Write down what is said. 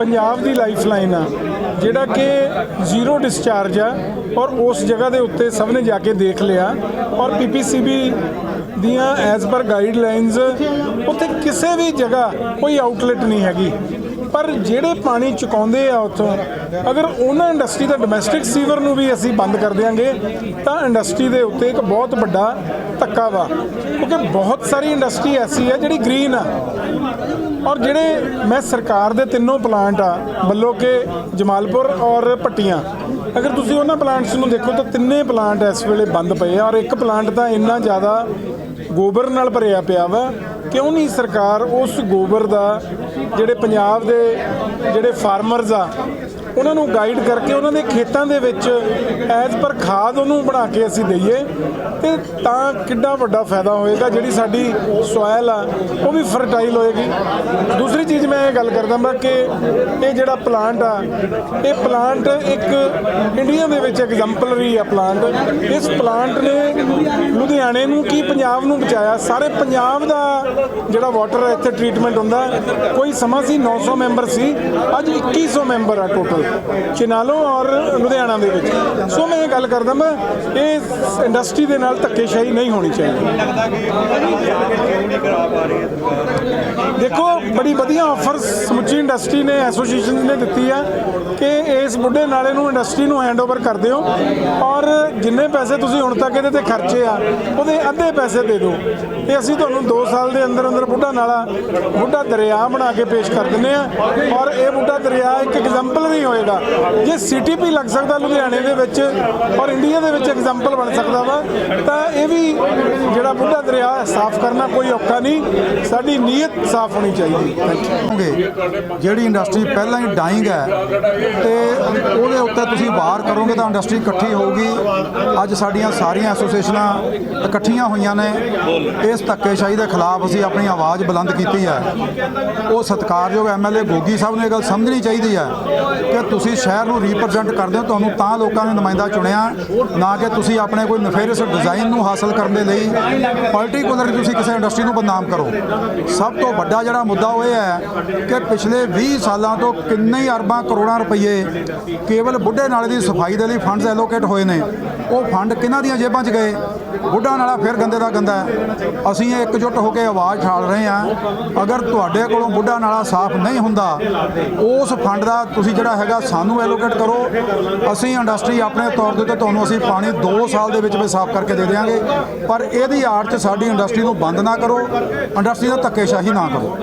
ਪੰਜਾਬ ਦੀ lifeline ਆ, ਜਿਹੜਾ ਕਿ ਜ਼ੀਰੋ ਡਿਸਚਾਰਜ ਆ ਔਰ ਉਸ ਜਗ੍ਹਾ ਦੇ ਉੱਤੇ ਸਭ ਨੇ ਜਾ ਕੇ ਦੇਖ ਲਿਆ ਔਰ ਪੀਪੀਸੀਬੀ ਦੀਆਂ ਐਜ਼ ਪਰ ਗਾਈਡਲਾਈਨਸ ਉੱਥੇ ਕਿਸੇ ਵੀ ਜਗ੍ਹਾ ਕੋਈ ਆਊਟਲੈਟ ਨਹੀਂ ਹੈਗੀ। ਪਰ ਜਿਹੜੇ ਪਾਣੀ ਚੁਕਾਉਂਦੇ ਆ ਉੱਥੋਂ, ਅਗਰ ਉਹਨਾਂ ਇੰਡਸਟਰੀ ਦਾ ਡੋਮੈਸਟਿਕ ਸੀਵਰ ਨੂੰ ਵੀ ਅਸੀਂ ਬੰਦ ਕਰ ਦਿਆਂਗੇ, ਤਾਂ ਇੰਡਸਟਰੀ ਦੇ ਉੱਤੇ ਇੱਕ ਬਹੁਤ ਵੱਡਾ ਧੱਕਾ ਵਾ। ਕਿਉਂਕਿ ਬਹੁਤ ਸਾਰੀ ਇੰਡਸਟਰੀ ਐਸੀ ਹੈ ਜਿਹੜੀ ਗ੍ਰੀਨ ਆ। ਔਰ ਜਿਹੜੇ ਮੈਂ ਸਰਕਾਰ ਦੇ ਤਿੰਨੋਂ ਪਲਾਂਟ ਆ ਵੱਲੋਂ ਕਿ ਜਮਾਲਪੁਰ ਔਰ ਪੱਟੀਆਂ ਅਗਰ ਤੁਸੀਂ ਉਹਨਾਂ ਪਲਾਂਟਸ ਨੂੰ ਦੇਖੋ ਤਾਂ ਤਿੰਨੇ ਪਲਾਂਟ ਇਸ ਵੇਲੇ ਬੰਦ ਪਏ ਆ ਔਰ ਇੱਕ ਪਲਾਂਟ ਤਾਂ ਇੰਨਾ ਜ਼ਿਆਦਾ ਗੋਬਰ ਨਾਲ ਭਰਿਆ ਪਿਆ ਵਾ ਕਿਉਂ ਨਹੀਂ ਸਰਕਾਰ ਉਸ ਗੋਬਰ ਦਾ ਜਿਹੜੇ ਪੰਜਾਬ ਦੇ ਜਿਹੜੇ ਫਾਰਮਰਸ ਆ, ਉਹਨਾਂ ਨੂੰ ਗਾਈਡ ਕਰਕੇ ਉਹਨਾਂ ਦੇ ਖੇਤਾਂ ਦੇ ਵਿੱਚ ਐਜ਼ ਪਰ ਖਾਦ ਉਹਨੂੰ ਬਣਾ ਕੇ ਅਸੀਂ ਦਈਏ ਤੇ ਤਾਂ ਕਿੱਡਾ ਵੱਡਾ ਫਾਇਦਾ ਹੋਏਗਾ, ਜਿਹੜੀ ਸਾਡੀ ਸੋਇਲ ਆ, ਉਹ ਵੀ ਫਰਟਾਈਲ ਹੋਏਗੀ। ਦੂਸਰੀ ਚੀਜ਼ ਮੈਂ ਇਹ ਗੱਲ ਕਰਦਾ ਮੈਂ ਕਿ ਇਹ ਜਿਹੜਾ ਪਲਾਂਟ ਆ, ਇਹ ਪਲਾਂਟ ਇੱਕ ਇੰਡੀਆ ਦੇ ਵਿੱਚ ਐਗਜ਼ੈਂਪਲਰੀ ਆ ਪਲਾਂਟ ਇਸ ਪਲਾਂਟ ਨੇ ਲੁਧਿਆਣੇ ਨੂੰ ਕੀ ਪੰਜਾਬ ਨੂੰ ਬਚਾਇਆ? ਸਾਰੇ ਪੰਜਾਬ ਦਾ ਜਿਹੜਾ ਵਾਟਰ ਇੱਥੇ ਟ੍ਰੀਟਮੈਂਟ ਹੁੰਦਾ ਕੋਈ ਸਮਾਂ ਸੀ 900 ਮੈਂਬਰ ਸੀ। ਅੱਜ 2100 ਮੈਂਬਰ ਆ ਟੋਟਲ ਚਿਨਾਲੋ ਔਰ ਲੁਧਿਆਣਾ ਦੇ ਵਿੱਚ। ਸੋ ਮੈਂ ਇਹ ਗੱਲ ਕਰਦਾ ਮੈਂ, ਇਹ ਇੰਡਸਟਰੀ ਦੇ ਨਾਲ ਧੱਕੇਸ਼ਾਹੀ ਨਹੀਂ ਹੋਣੀ ਚਾਹੀਦੀ। ਦੇਖੋ, ਬੜੀ ਵਧੀਆ ਆਫਰਸ ਸਮੁੱਚੀ ਇੰਡਸਟਰੀ ਨੇ ਐਸੋਸੀਏਸ਼ਨ ਨੇ ਦਿੱਤੀ ਆ ਕਿ ਇਸ ਬੁੱਢੇ ਨਾਲੇ ਨੂੰ ਇੰਡਸਟਰੀ ਨੂੰ ਹੈਂਡਓਵਰ ਕਰ ਦਿਓ ਔਰ ਜਿੰਨੇ ਪੈਸੇ ਤੁਸੀਂ ਹੁਣ ਤੱਕ ਇਹਦੇ ਤੇ ਖਰਚੇ ਆ, ਉਹਦੇ ਅੱਧੇ ਪੈਸੇ ਦੇ ਦਿਓ। ਤੇ ਅਸੀਂ ਤੁਹਾਨੂੰ 2 ਸਾਲ ਦੇ ਅੰਦਰ ਅੰਦਰ ਬੁੱਢਾ ਨਾਲਾ, ਬੁੱਢਾ ਦਰਿਆ ਬਣਾ ਕੇ ਪੇਸ਼ ਕਰ ਦਿੰਨੇ ਆ ਔਰ ਇਹ ਬੁੱਢਾ ਦਰਿਆ ਇੱਕ ਐਗਜ਼ਾਮਪਲ ਨਹੀਂ ਹੋਏਗਾ। ਜੇ ਸੀਟੀਪੀ ਲੱਗ ਸਕਦਾ ਲੁਧਿਆਣੇ ਦੇ ਵਿੱਚ ਔਰ ਇੰਡੀਆ ਦੇ ਵਿੱਚ ਐਗਜ਼ਾਮਪਲ ਬਣ ਸਕਦਾ ਵਾ, ਤਾਂ ਇਹ ਵੀ ਜਿਹੜਾ ਬੁੱਢਾ ਦਰਿਆ ਸਾਫ਼ ਕਰਨਾ ਕੋਈ ਔਖਾ ਨਹੀਂ। ਸਾਡੀ ਨੀਅਤ ਸਾਫ਼ ਹੋਣੀ ਚਾਹੀਦੀ। ਥੈਂਕ ਜਿਹੜੀ ਇੰਡਸਟਰੀ ਪਹਿਲਾਂ ਹੀ ਡਾਈਂਗ ਹੈ ਤੇ ਉਹਦੇ ਉੱਤੇ ਤੁਸੀਂ ਵਾਰ ਕਰੋਗੇ ਤਾਂ ਇੰਡਸਟਰੀ ਇਕੱਠੀ ਹੋਊਗੀ। ਅੱਜ ਸਾਡੀਆਂ ਸਾਰੀਆਂ ਐਸੋਸੀਏਸ਼ਨਾਂ ਇਕੱਠੀਆਂ ਹੋਈਆਂ ਨੇ। ਇਸ ਧੱਕੇਸ਼ਾਹੀ ਦੇ ਖਿਲਾਫ ਅਸੀਂ ਆਪਣੀ ਆਵਾਜ਼ ਬੁਲੰਦ ਕੀਤੀ ਹੈ। ਉਹ ਸਤਿਕਾਰਯੋਗ ਐਮਐਲਏ ਗੋਗੀ ਸਾਹਿਬ ਨੂੰ ਇਹ ਗੱਲ ਸਮਝਣੀ ਚਾਹੀਦੀ ਹੈ ਕਿ ਤੁਸੀਂ ਸ਼ਹਿਰ ਨੂੰ ਰਿਪਰੈਜ਼ੈਂਟ ਕਰਦੇ ਹੋ, ਤੁਹਾਨੂੰ ਤਾਂ ਲੋਕਾਂ ਨੇ ਨੁਮਾਇੰਦਾ ਚੁਣਿਆ, ਨਾ ਕਿ ਤੁਸੀਂ ਆਪਣੇ ਕੋਈ ਨਫ਼ੇਰਸ ਡਿਜ਼ਾਈਨ ਨੂੰ ਹਾਸਲ ਕਰਨ ਦੇ ਲਈ ਪਾਰਟਿਕੂਲਰ ਤੁਸੀਂ ਕਿਸੇ ਇੰਡਸਟਰੀ ਨੂੰ ਬਦਨਾਮ ਕਰੋ। ਸਭ ਤੋਂ ਵੱਡਾ ਜਿਹੜਾ ਮੁੱਦਾ ਉਹ ਇਹ ਹੈ ਕਿ ਪਿਛਲੇ 20 ਸਾਲਾਂ ਤੋਂ ਕਿੰਨੇ ਹੀ ਅਰਬਾਂ ਕਰੋੜਾਂ ਰੁਪਏ ਕੇਵਲ ਬੁੱਢੇ ਨਾਲੇ ਦੀ ਸਫ਼ਾਈ ਦੇ ਲਈ ਫੰਡਸ ਐਲੋਕੇਟ ਹੋਏ ਨੇ। ਉਹ ਫੰਡ ਕਿਹਨਾਂ ਦੀਆਂ ਜੇਬਾਂ 'ਚ ਗਏ? ਬੁੱਢਾ ਨਾਲਾ ਫਿਰ ਗੰਦੇ ਦਾ ਗੰਦਾ ਹੈ। ਅਸੀਂ ਇਹ ਇਕਜੁੱਟ ਹੋ ਕੇ ਆਵਾਜ਼ ਠਾਲ ਰਹੇ ਹਾਂ। ਅਗਰ ਤੁਹਾਡੇ ਕੋਲੋਂ ਬੁੱਢਾ ਨਾਲਾ ਸਾਫ਼ ਨਹੀਂ ਹੁੰਦਾ, ਉਸ ਫੰਡ ਦਾ ਤੁਸੀਂ ਜਿਹੜਾ ਹੈਗਾ ਸਾਨੂੰ ਐਲੋਕੇਟ ਕਰੋ। ਅਸੀਂ ਇੰਡਸਟਰੀ ਆਪਣੇ ਤੌਰ ਦੇ ਉੱਤੇ ਤੁਹਾਨੂੰ ਅਸੀਂ ਪਾਣੀ 2 ਸਾਲ ਦੇ ਵਿੱਚ ਵਿੱਚ ਸਾਫ਼ ਕਰਕੇ ਦੇ ਦੇਵਾਂਗੇ ਪਰ ਇਹਦੀ ਆੜ 'ਚ ਸਾਡੀ ਇੰਡਸਟਰੀ ਨੂੰ ਬੰਦ ਨਾ ਕਰੋ। ਇੰਡਸਟਰੀ ਦਾ ਧੱਕੇਸ਼ਾਹੀ ਨਾ ਕਰੋ।